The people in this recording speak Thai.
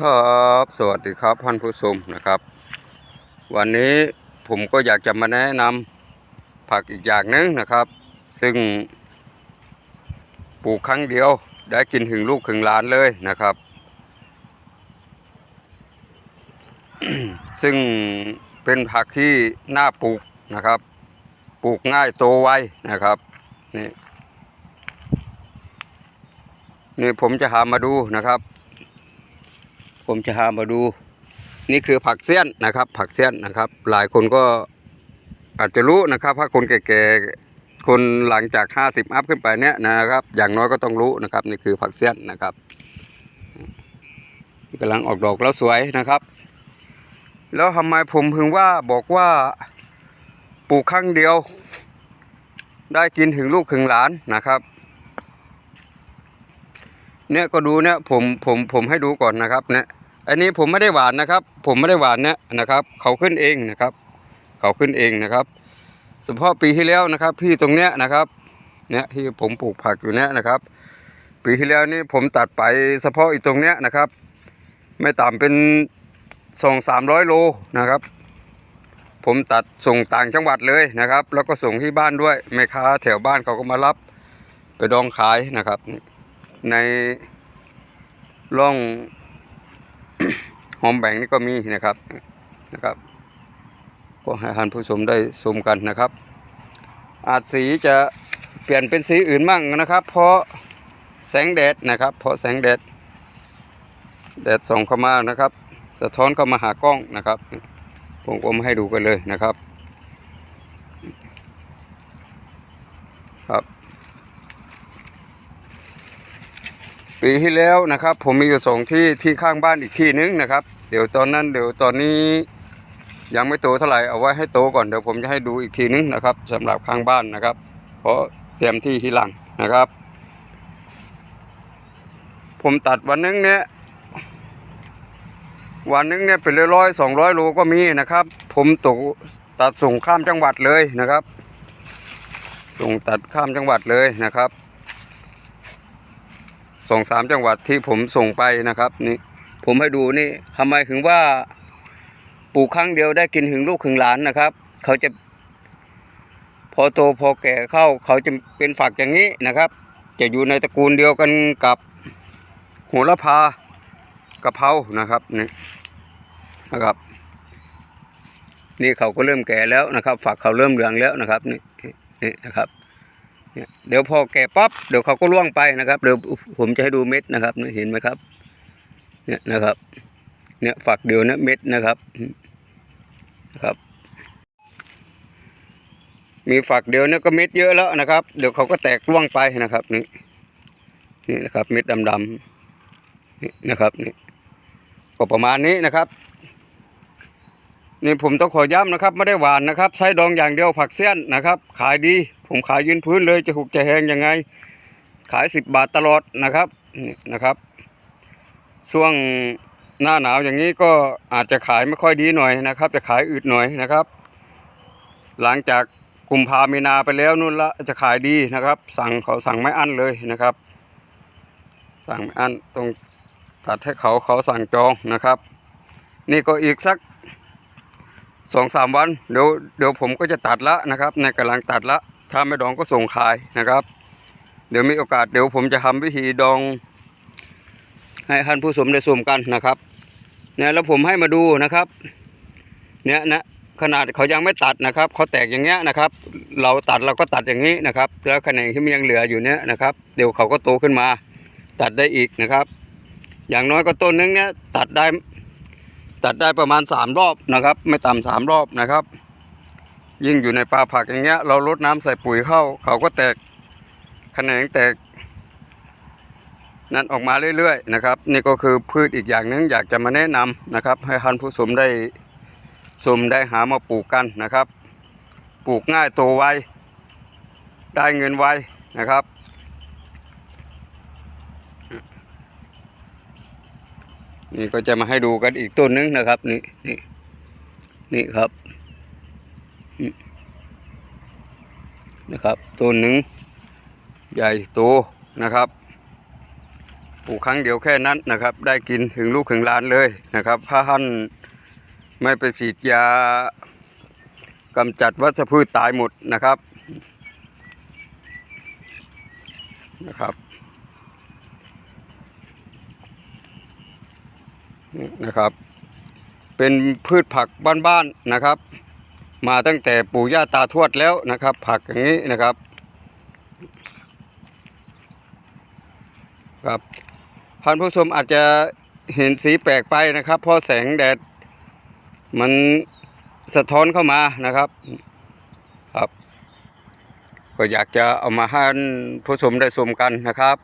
ครับสวัสดีครับท่านผู้ชมนะครับ วันนี้ผมก็อยากจะมาแนะนำผักอีกอย่างหนึงนะครับ ซึ่งปลูกครั้งเดียวได้กินถึงลูกถึงหลานเลยนะครับ ซึ่งเป็นผักที่น่าปลูกนะครับ ปลูกง่ายโตไวนะครับนี่นี่ผมจะหามาดูนะครับ ผมจะหามาดู นี่คือผักเสี้ยนนะครับ ผักเสี้ยนนะครับ หลายคนก็อาจจะรู้นะครับถ้าคนแก่ๆคนหลังจาก 50 อัพขึ้นไปเนี้ยนะครับ อย่างน้อยก็ต้องรู้นะครับ นี่คือผักเสี้ยนนะครับกำลังออกดอกแล้วสวยนะครับ แล้วทำไมผมพึงว่าบอกว่าปลูกครั้งเดียว ได้กินถึงลูกถึงหลานนะครับ เนี่ยก็ดูเนี่ยผมผมผมให้ดูก่อนนะครับเนี่ยอันนี้ผมไม่ได้หวานนะครับ ผมไม่ได้หวานเนี่ยนะครับ เขาขึ้นเองนะครับ เขาขึ้นเองนะครับเฉพาะปีที่แล้วนะครับ พี่ตรงเนี้ยนะครับเนี่ยที่ผมปลูกผักอยู่เนี่ยนะครับ ปีที่แล้วนี่ผมตัดไปเฉพาะอีกตรงเนี้ยนะครับ ไม่ต่ำเป็นส่งสามร้อยโลนะครับ ผมตัดส่งต่างจังหวัดเลยนะครับ แล้วก็ส่งที่บ้านด้วยแม่ค้าแถวบ้านเขาก็มารับไปดองขายนะครับ ในร่องหอมแบ่งนี่ก็มีนะครับนะครับก็ให้ท่านผู้ชมได้ชมกันนะครับ อาจสีจะเปลี่ยนเป็นสีอื่นมั่งนะครับ เพราะแสงแดดนะครับ เพราะแสงแดดแดดส่องเข้ามานะครับ สะท้อนเข้ามาหากล้องนะครับผมก็มาให้ดูกันเลยนะครับ ครับ ปีที่แล้วนะครับ ผมมีอยู่สองที่ที่ข้างบ้านอีกที่นึงนะครับ เดี๋ยวตอนนั้นเดี๋ยวตอนนี้ยังไม่โตเท่าไหร่เอาไว้ให้โตก่อนเดี๋ยวผมจะให้ดูอีกทีนึงนะครับสำหรับข้างบ้านนะครับ เพราะเตรียมที่ที่หลังนะครับ ผมตัดวันนึงเนี่ยวันนึงเนี่ยเป็นร้อยสองร้อยโลก็มีนะครับ ผมตกตัดส่งข้ามจังหวัดเลยนะครับ ส่งตัดข้ามจังหวัดเลยนะครับ ส่งสามจังหวัดที่ผมส่งไปนะครับนี่ผมให้ดูนี่ทำไมถึงว่าปลูกครั้งเดียวได้กินถึงลูกถึงหลานนะครับ เขาจะ พอโตพอแก่เข้า เขาจะเป็นฝักอย่างนี้นะครับ จะอยู่ในตระกูลเดียวกันกับโหระพากะเพรานะครับนี่นะครับ นี่เขาก็เริ่มแก่แล้วนะครับ ฝักเขาเริ่มเหลืองแล้วนะครับนี่นี่นะครับ เดี๋ยวพอแก่ปั๊บเดี๋ยวเขาก็ร่วงไปนะครับเดี๋ยวผมจะให้ดูเม็ดนะครับนี่เห็นไหมครับ เนี่ยนะครับ เนี่ยฝักเดียวนะเม็ดนะครับนะครับ มีฝักเดียวเนี่ยก็เม็ดเยอะแล้วนะครับ เดี๋ยวเขาก็แตกร่วงไปนะครับ นี่นี่นะครับ เม็ดดำๆนี่นะครับนี่ก็ประมาณนี้นะครับ นี่ผมต้องขอย้ำนะครับ ไม่ได้หวานนะครับ ใช้ดองอย่างเดียวผักเสี้ยนนะครับ ขายดี ผมขายยืนพื้นเลยจะหุกจะแหงยังไง ขายสิบบาทตลอดนะครับนี่นะครับ ช่วงหน้าหนาวอย่างนี้ก็อาจจะขายไม่ค่อยดีหน่อยนะครับ จะขายอืดหน่อยนะครับ หลังจากกุมภาเมนาไปแล้วนู่นละจะขายดีนะครับ สั่งเขาสั่งไม่อั้นเลยนะครับ สั่งไม่อั้นต้องตัดให้เขาเขาสั่งจองนะครับ นี่ก็อีกสัก สองสามวันเดี๋ยวเดี๋ยวผมก็จะตัดละนะครับในกำลังตัดละถ้าไม่ดองก็ส่งขายนะครับ เดี๋ยวมีโอกาสเดี๋ยวผมจะทำวิธีดอง ให้ท่านผู้ชมได้ชมกันนะครับเนี่ยแล้วผมให้มาดูนะครับเนี่ยนะขนาดเขายังไม่ตัดนะครับเขาแตกอย่างเงี้ยนะครับ เราตัดเราก็ตัดอย่างนี้นะครับ แล้วแขนงที่มันยังเหลืออยู่เนี้ยนะครับ เดี๋ยวเขาก็โตขึ้นมา ตัดได้อีกนะครับ อย่างน้อยก็ต้นนึงเนี้ยตัดได้ ตัดได้ประมาณสามรอบนะครับ ไม่ต่ำสามรอบนะครับ ยิ่งอยู่ในป่าผักอย่างเงี้ย เราลดน้ำใส่ปุ๋ยเข้า เขาก็แตกแขนงแตก นั่นออกมาเรื่อยๆนะครับ นี่ก็คือพืชอีกอย่างหนึงอยากจะมาแนะนำนะครับ ให้ท่านผู้ชมได้ชมได้หามาปลูกกันนะครับ ปลูกง่ายโตไวได้เงินไวนะครับ นี่ก็จะมาให้ดูกันอีกต้นนึงนะครับ นี่นี่นี่ครับนะครับต้นหนึ่งใหญ่โตนะครับปลูกครั้งเดียวแค่นั้นนะครับ ได้กินถึงลูกถึงหลานเลยนะครับถ้าท่านไม่ไปฉีดยากำจัดวัชพืชตายหมดนะครับนะครับ นะครับ เป็นพืชผักบ้านๆนะครับ มาตั้งแต่ปู่ย่าตาทวดแล้วนะครับ ผักอย่างนี้นะครับครับท่านผู้ชมอาจจะเห็นสีแปลกไปนะครับ เพราะแสงแดดมันสะท้อนเข้ามานะครับครับ ก็อยากจะเอามาให้ท่านผู้ชมได้ชมกันนะครับ